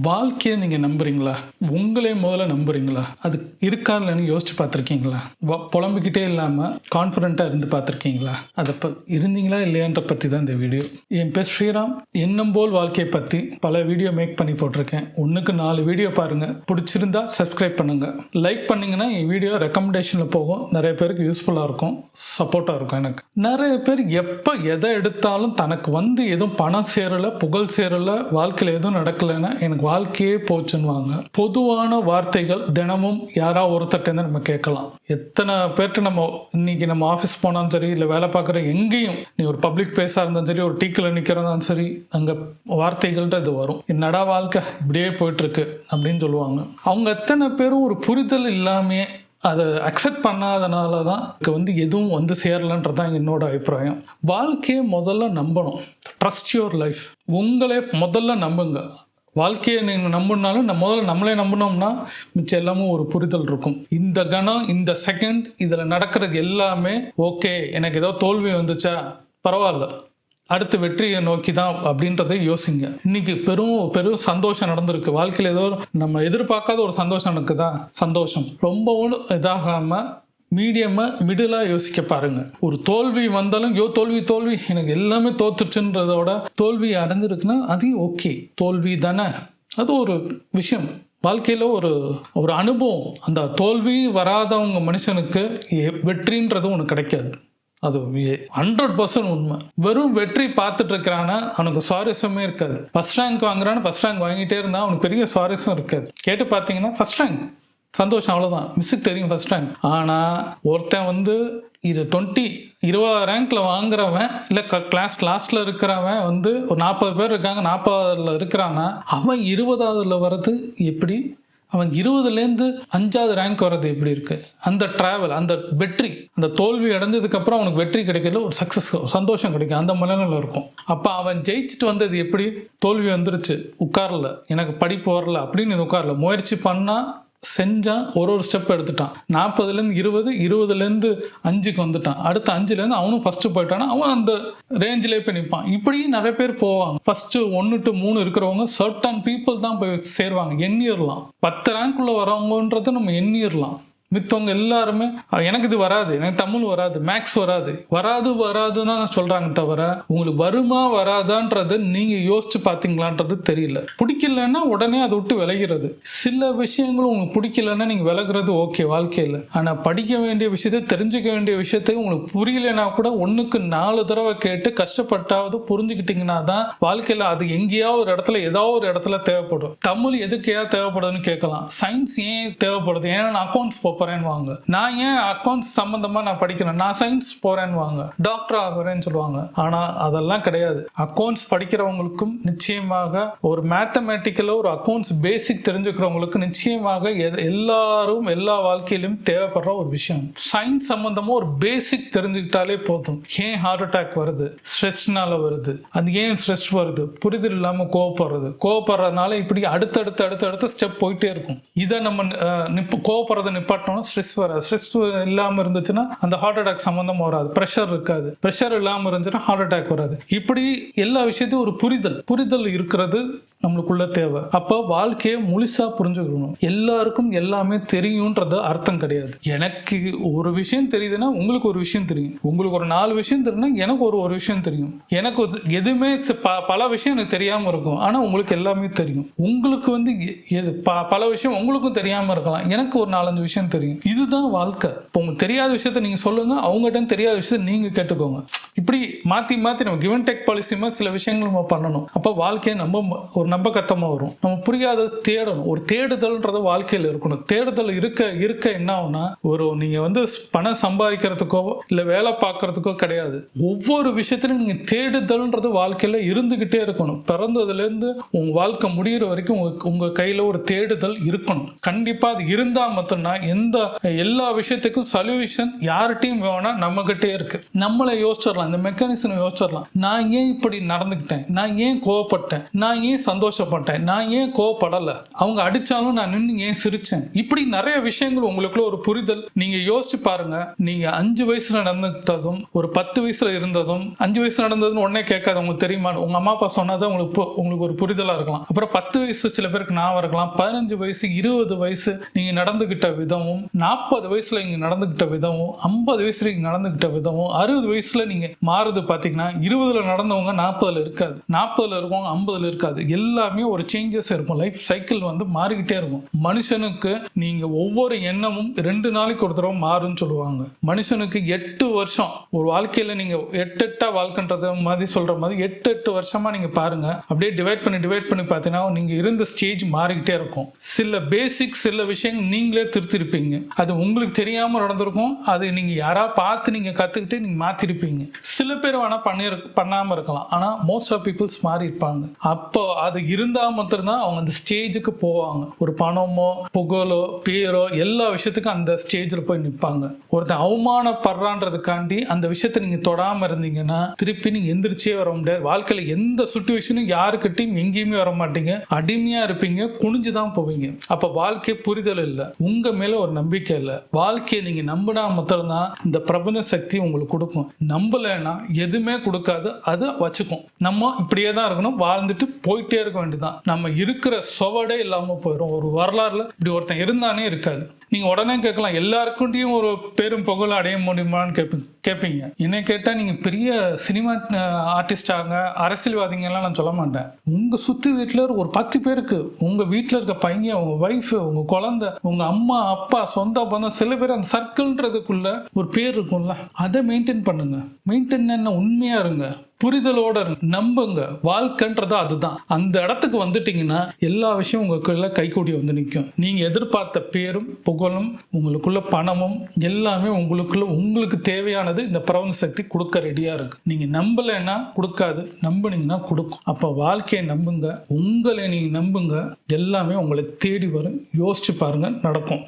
வாழ்க்கையை நீங்கள் நம்புறீங்களா? உங்களே முதல்ல நம்புறீங்களா? அது இருக்கா இல்லைன்னு யோசிச்சு பார்த்துருக்கீங்களா? வ- புலம்பிக்கிட்டே இல்லாமல் கான்ஃபிடென்ட்டாக இருந்து பார்த்துருக்கீங்களா? அதை ப இருந்தீங்களா இல்லையான்ற பற்றி தான் இந்த வீடியோ என் பேர் ஸ்ரீராம். எண்ணம் போல் வாழ்க்கையை பற்றி பல வீடியோ மேக் பண்ணி போட்டிருக்கேன். ஒன்றுக்கு நாலு வீடியோ பாருங்கள் பிடிச்சிருந்தா சப்ஸ்கிரைப் பண்ணுங்கள் லைக் பண்ணிங்கன்னா என் வீடியோ ரெக்கமெண்டேஷனில் போகும். நிறைய பேருக்கு யூஸ்ஃபுல்லாக இருக்கும். சப்போர்ட்டாக இருக்கும் எனக்கு. நிறைய பேர் எப்போ எதை எடுத்தாலும் தனக்கு வந்து எதுவும் பணம் சேரலை புகழ் சேரலை வாழ்க்கையில் எதுவும் நடக்கலைன்னா எனக்கு வாழ்க்கையே போச்சுன்னுவாங்க. பொதுவான வார்த்தைகள் தினமும் யாரா ஒருத்தட்டேருந்து நம்ம கேட்கலாம். எத்தனை பேர்கிட்ட நம்ம இன்னைக்கு நம்ம ஆஃபீஸ் போனாலும் சரி இல்லை வேலை பார்க்குற எங்கேயும் நீ ஒரு பப்ளிக் பிளேஸாக இருந்தாலும் சரி ஒரு டீக்கில் நிற்கிறதாலும் சரி அங்கே வார்த்தைகள்ன்றது வரும். என்னடா வாழ்க்கை? இப்படியே போயிட்டுருக்கு அப்படின்னு சொல்லுவாங்க. அவங்க எத்தனை பேரும் ஒரு புரிதல் இல்லாமையே அதை அக்செப்ட் பண்ணாதனால தான் இங்கே வந்து எதுவும் வந்து சேரலன்றது தான் என்னோட அபிப்பிராயம். வாழ்க்கையை முதல்ல நம்பணும். ட்ரஸ்ட் யுவர் லைஃப் உங்களே முதல்ல நம்புங்க. வாழ்க்கையை நீங்கள் நம்பினாலும் நம்ம முதல்ல நம்மளே நம்பினோம்னா மிச்சம் எல்லாமும் ஒரு புரிதல் இருக்கும். இந்த கணம் இந்த செகண்ட் இதில் நடக்கிறது எல்லாமே ஓகே எனக்கு ஏதோ தோல்வி வந்துச்சா? பரவாயில்ல. அடுத்த வெற்றியை நோக்கி தான் அப்படின்றத யோசிங்க. இன்னைக்கு பெரும் பெரும் சந்தோஷம் நடந்திருக்கு. வாழ்க்கையில் ஏதோ நம்ம எதிர்பார்க்காத ஒரு சந்தோஷம் நடக்குதா? சந்தோஷம். ரொம்பவும் இதாகாமல் மீடியமாக மிடிலாக யோசிக்க பாருங்க. ஒரு தோல்வி வந்தாலும் யோ தோல்வி தோல்வி எனக்கு எல்லாமே தோத்துருச்சுன்றதோட தோல்வி அடைஞ்சிருக்குன்னா அதையும் ஓகே தோல்வி தானே. அது ஒரு விஷயம். வாழ்க்கையில் ஒரு ஒரு அனுபவம். அந்த தோல்வி வராதவங்க மனுஷனுக்கு எ- வெற்றின்றது ஒன்று கிடைக்காது. அது ஹண்ட்ரட் பர்சன்ட் உண்மை. வெறும் வெற்றி பார்த்துட்டு இருக்கிறான்னா அவனுக்கு சுவாரஸ்யமே இருக்காது. ஃபர்ஸ்ட் ரேங்க் வாங்குறான்னு ஃபர்ஸ்ட் ரேங்க் வாங்கிட்டே இருந்தால் அவனுக்கு பெரிய சுவாரஸ்யம் இருக்காது. கேட்டு பார்த்தீங்கன்னா ஃபர்ஸ்ட் ரேங்க் சந்தோஷம் அவ்வளோதான் மிஸ்ஸுக்கு தெரியும் ஃபர்ஸ்ட் ரேங்க் ஆனால் ஒருத்தன் வந்து இது டுவெண்ட்டி இருபது ரேங்க்ல வாங்குறவன் இல்லை கிளாஸ் லாஸ்ட்ல இருக்கிறவன் வந்து ஒரு நாற்பது பேர் இருக்காங்க நாற்பதுல இருக்கிறான்னா அவன் இருபதாவதுல வர்றது எப்படி? அவன் இருபதுலேருந்து அஞ்சாவது ரேங்க் வர்றது எப்படி இருக்குது அந்த ட்ராவல் அந்த வெற்றி அந்த தோல்வி அடைஞ்சதுக்கப்புறம் அவனுக்கு வெற்றி கிடைக்கிறதுல ஒரு சக்ஸஸ் சந்தோஷம் கிடைக்கும். அந்த மனநிலை இருக்கும். அப்போ அவன் ஜெயிச்சுட்டு வந்தது எப்படி? தோல்வி வந்துருச்சு. உட்காரல. எனக்கு படிப்பு வரல அப்படின்னு இது உட்காரல. முயற்சி பண்ணால் செஞ்சான் ஒரு ஒரு ஸ்டெப் எடுத்துட்டான். நாற்பதுலேருந்து இருபது இருபதுலேருந்து அஞ்சுக்கு வந்துட்டான். அடுத்த அஞ்சுலேருந்து அவனும் ஃபஸ்ட்டு போயிட்டானா அவன் அந்த ரேஞ்சிலே போய் நிற்பான் இப்படியும் நிறைய பேர் போவாங்க. ஃபஸ்ட்டு ஒன்று டு மூணு இருக்கிறவங்க சர்டன் பீப்புள் தான் போய் சேருவாங்க. எண்ணிடலாம் பத்து ரேங்க்குள்ளே வரவங்கன்றதை நம்ம எண்ணிடலாம் மித்தவங்க எல்லாருமே எனக்கு இது வராது எனக்கு தமிழ் வராது மேக்ஸ் வராது. வராது வராதுன்னு தான் சொல்றாங்க தவிர உங்களுக்கு வருமா வராதான்றது நீங்க யோசிச்சு பார்த்தீங்களான்றது தெரியல. பிடிக்கலன்னா உடனே அதை விட்டு விலகிறது. சில விஷயங்களும் உங்களுக்கு பிடிக்கலன்னா நீங்க விலகிறது ஓகே வாழ்க்கையில். ஆனா படிக்க வேண்டிய விஷயத்தை தெரிஞ்சுக்க வேண்டிய விஷயத்தை உங்களுக்கு புரியலன்னா கூட ஒண்ணுக்கு நாலு தடவை கேட்டு கஷ்டப்பட்டாவது புரிஞ்சுக்கிட்டீங்கன்னா தான் வாழ்க்கையில அது எங்கேயாவது ஒரு இடத்துல ஏதாவது ஒரு இடத்துல தேவைப்படும். தமிழ் எதுக்கு தேவைப்படுதுன்னு கேட்கலாம். சயின்ஸ் ஏன் தேவைப்படுது? ஏன்னா அக்கௌண்ட்ஸ் அக்கௌண்ட்ஸ் போறேன்னு வாங்க நான் ஏன் அக்கௌண்ட்ஸ் சம்பந்தமா நான் படிக்கிறேன்? நான் சயின்ஸ் போறேன்னு வாங்க டாக்டர் ஆகிறேன்னு சொல்லுவாங்க. ஆனா அதெல்லாம் கிடையாது. அக்கௌண்ட்ஸ் படிக்கிறவங்களுக்கும் நிச்சயமாக ஒரு மேத்தமேட்டிக்கல ஒரு அக்கௌண்ட்ஸ் பேசிக் தெரிஞ்சுக்கிறவங்களுக்கு நிச்சயமாக எது- எல்லாரும் எல்லா வாழ்க்கையிலும் தேவைப்படுற ஒரு விஷயம். சயின்ஸ் சம்பந்தமா ஒரு பேசிக் தெரிஞ்சுக்கிட்டாலே போதும். ஏன் ஹார்ட் அட்டாக் வருது? ஸ்ட்ரெஸ்னால வருது. அது ஏன் ஸ்ட்ரெஸ் வருது? புரிதல் இல்லாம கோவப்படுறது. கோவப்படுறதுனால இப்படி அடுத்தடுத்து அடுத்தடுத்து ஸ்டெப் போயிட்டே இருக்கும். இதை நம்ம கோவப்படுறதை நிப்பாட்டணும். கோவப்படுறதை ஸ்ட்ரெஸ் வராது. ஸ்ட்ரெஸ் இல்லாமல் இருந்துச்சுன்னா அந்த ஹார்ட் அட்டாக் சம்மந்தமாக வராது. ப்ரெஷர் இருக்காது. ப்ரெஷர் இல்லாமல் இருந்துச்சுன்னா ஹார்ட் அட்டாக் வராது. இப்படி எல்லா விஷயத்தையும் ஒரு புரிதல். புரிதல் இருக்கிறது நம்மளுக்குள்ள தேவை. அப்போ வாழ்க்கையை முழுசா புரிஞ்சுக்கணும். எல்லாருக்கும் எல்லாமே தெரியுன்றது அர்த்தம் கிடையாது. எனக்கு ஒரு விஷயம் தெரியுதுன்னா உங்களுக்கு ஒரு விஷயம் தெரியும். உங்களுக்கு ஒரு நாலு விஷயம் தெரியும்னா எனக்கு ஒரு ஒரு விஷயம் தெரியும். எனக்கு எதுவுமே ப- பல விஷயம் எனக்கு தெரியாம இருக்கும். ஆனா உங்களுக்கு எல்லாமே தெரியும். உங்களுக்கு வந்து எ- எது ப- பல விஷயம் உங்களுக்கும் தெரியாம இருக்கலாம். எனக்கு ஒரு நாலஞ்சு விஷயம் தெரியும். இதுதான் வாழ்க்கை. இப்போ உங்களுக்கு தெரியாத விஷயத்த நீங்க சொல்லுங்க அவங்ககிட்ட தெரியாத விஷயத்த நீங்க கேட்டுக்கோங்க. இப்படி மாத்தி மாத்தி நம்ம கிவன் டெக் பாலிசிமா சில விஷயங்கள் நம்ம பண்ணணும். அப்போ வாழ்க்கையை நம்ம ஒரு நம்பகத்தமா வரும். நம்ம புரியாத தேடணும். ஒரு தேடுதல்ன்றது வாழ்க்கையில இருக்கணும். தேடுதல் இருக்க இருக்க என்ன ஆகும்னா ஒரு நீங்க வந்து பணம் சம்பாதிக்கிறதுக்கோ இல்ல வேலை பார்க்கறதுக்கோ கிடையாது. ஒவ்வொரு விஷயத்திலும் நீங்க தேடுதல்ன்றது வாழ்க்கையில இருந்துகிட்டே இருக்கணும். பிறந்ததுல இருந்து உங்க வாழ்க்கை முடியிற வரைக்கும் உங்க உங்கள் கையில ஒரு தேடுதல் இருக்கணும். கண்டிப்பா அது இருந்தா மட்டும்தான் எந்த இந்த எல்லா விஷயத்துக்கும் சொல்யூஷன் யார்கிட்டையும் வேணா நம்ம கிட்டே இருக்கு. நம்மளை யோசிச்சிடலாம் இந்த மெக்கானிசம் யோசிச்சிடலாம். நான் ஏன் இப்படி நடந்துக்கிட்டேன்? நான் ஏன் கோவப்பட்டேன்? நான் ஏன் சந்தோஷப்பட்டேன்? நான் ஏன் கோவப்படலை? அவங்க அடிச்சாலும் நான் நின்று ஏன் சிரிச்சேன்? இப்படி நிறைய விஷயங்கள் உங்களுக்குள்ள ஒரு புரிதல். நீங்க யோசிச்சு பாருங்க. நீங்க அஞ்சு வயசுல நடந்துட்டதும் ஒரு பத்து வயசுல இருந்ததும் அஞ்சு வயசு நடந்ததுன்னு உடனே கேட்காது உங்களுக்கு தெரியுமா உங்க அம்மா அப்பா சொன்னாதான் உங்களுக்கு பு- உங்களுக்கு ஒரு புரிதலா இருக்கலாம். அப்புறம் பத்து வயசு சில பேருக்கு நான் இருக்கலாம். பதினஞ்சு வயசு இருபது வயசு நீங்க நடந்துகிட்ட விதமும் நாற்பது வயசுல நீங்க நடந்துகிட்ட விதமும் ஐம்பது வயசுல நீங்க நடந்துகிட்ட விதமும் அறுபது வயசுல நீங்க மாறுது பாத்தீங்கன்னா இருபதுல நடந்தவங்க நாற்பதுல இருக்காது. நாற்பதுல இருக்கவங்க ஐம்பதுல இருக்காது. எல்லாமே ஒரு சேஞ்சஸ் இருக்கும். லைஃப் சைக்கிள் வந்து மாறிக்கிட்டே இருக்கும். மனுஷனுக்கு நீங்க ஒவ்வொரு எண்ணமும் ரெண்டு நாளைக்கு ஒரு தடவை மாறும்னு சொல்லுவாங்க. மனுஷனுக்கு எட்டு வருஷம். ஒரு வாழ்க்கையில நீங்க எட்டு எட்டா வாழ்க்கைன்றது மாதிரி சொல்ற மாதிரி எட்டு எட்டு வருஷமா நீங்க பாருங்க. அப்படியே டிவைட் பண்ணி டிவைட் பண்ணி பார்த்தீங்கன்னா நீங்க இருந்த ஸ்டேஜ் மாறிக்கிட்டே இருக்கும். சில பேசிக் சில விஷயங்கள் நீங்களே திருத்திருப்பீங்க. அது உங்களுக்கு தெரியாம நடந்திருக்கும். அது நீங்கள் யாரா பார்த்து நீங்க கத்துக்கிட்டு நீங்கள் மாத்திருப்பீங்க. சில பேர் வேணால் பண்ணிரு பண்ணாம இருக்கலாம். ஆனால் மோஸ்ட் ஆஃப் பீப்புள்ஸ் மாறி இருப்பாங்க. அப்போ அது இருந்தா மட்டும்தான் அவங்க அந்த ஸ்டேஜுக்கு போவாங்க. ஒரு பணமோ புகழோ பேரோ எல்லா விஷயத்துக்கும் அந்த ஸ்டேஜில் போய் நிற்பாங்க ஒருத்தன் அவமானப்படுறான்றதுக்காண்டி அந்த விஷயத்த நீங்க தொடாமல் இருந்தீங்கன்னா திருப்பி நீங்க எந்திரிச்சே வர முடியாது. வாழ்க்கையில எந்த சுச்சுவேஷனும் யாருக்கிட்டையும் எங்கேயுமே வர மாட்டீங்க அடிமையா இருப்பீங்க. குனிஞ்சு தான் போவீங்க. அப்போ வாழ்க்கை புரிதல் இல்லை. உங்க மேல ஒரு நம்பிக்கை இல்லை. வாழ்க்கையை நீங்க நம்பினா மட்டும்தான் இந்த பிரபஞ்ச சக்தி உங்களுக்கு கொடுக்கும். நம்பலைன்னா எதுவுமே கொடுக்காது. அதை வச்சுக்கும். நம்ம இப்படியே தான் இருக்கணும். வாழ்ந்துட்டு போயிட்டே இருக்க வேண்டியதுதான். நம்ம இருக்கிற சுவடே இல்லாம போயிடும் ஒரு வரலாறுல இப்படி ஒருத்தன் இருந்தானே இருக்காது. நீங்க உடனே கேட்கலாம். எல்லாருக்கிட்டையும் ஒரு பெரும் புகழ் அடைய முடியுமான்னு கேட்பீங்க. கேட்பீங்க என்னை கேட்டால் நீங்கள் பெரிய சினிமா ஆர்டிஸ்டாங்க அரசியல்வாதிங்கெல்லாம் நான் சொல்ல மாட்டேன். உங்கள் சுற்றி வீட்டில் ஒரு பத்து பேருக்கு உங்கள் வீட்டில் இருக்க பையன் உங்கள் ஒய்ஃப் உங்கள் குழந்தை உங்கள் அம்மா அப்பா சொந்த பந்தம் சில பேர் அந்த சர்க்கிள்ன்றதுக்குள்ள ஒரு பேர் இருக்கும்ல அதை மெயின்டைன் பண்ணுங்க. மெயின்டைன் என்ன? உண்மையாக இருங்க. புரிதலோட நம்புங்க. வாழ்க்கைன்றது அதுதான். அந்த இடத்துக்கு வந்துட்டீங்கன்னா எல்லா விஷயம் உங்களுக்குள்ள கைகூடி வந்து நிற்கும் நீங்க எதிர்பார்த்த பேரும் புகழும் உங்களுக்குள்ள பணமும் எல்லாமே உங்களுக்குள்ள உங்களுக்கு தேவையானது இந்த பிரபஞ்ச சக்தி கொடுக்க ரெடியா இருக்கு. நீங்க நம்பலைன்னா கொடுக்காது. நம்புனீங்கன்னா கொடுக்கும். அப்ப வாழ்க்கையை நம்புங்க. உங்களை நீங்க நம்புங்க. எல்லாமே உங்களை தேடி வரும். யோசிச்சு பாருங்க நடக்கும்.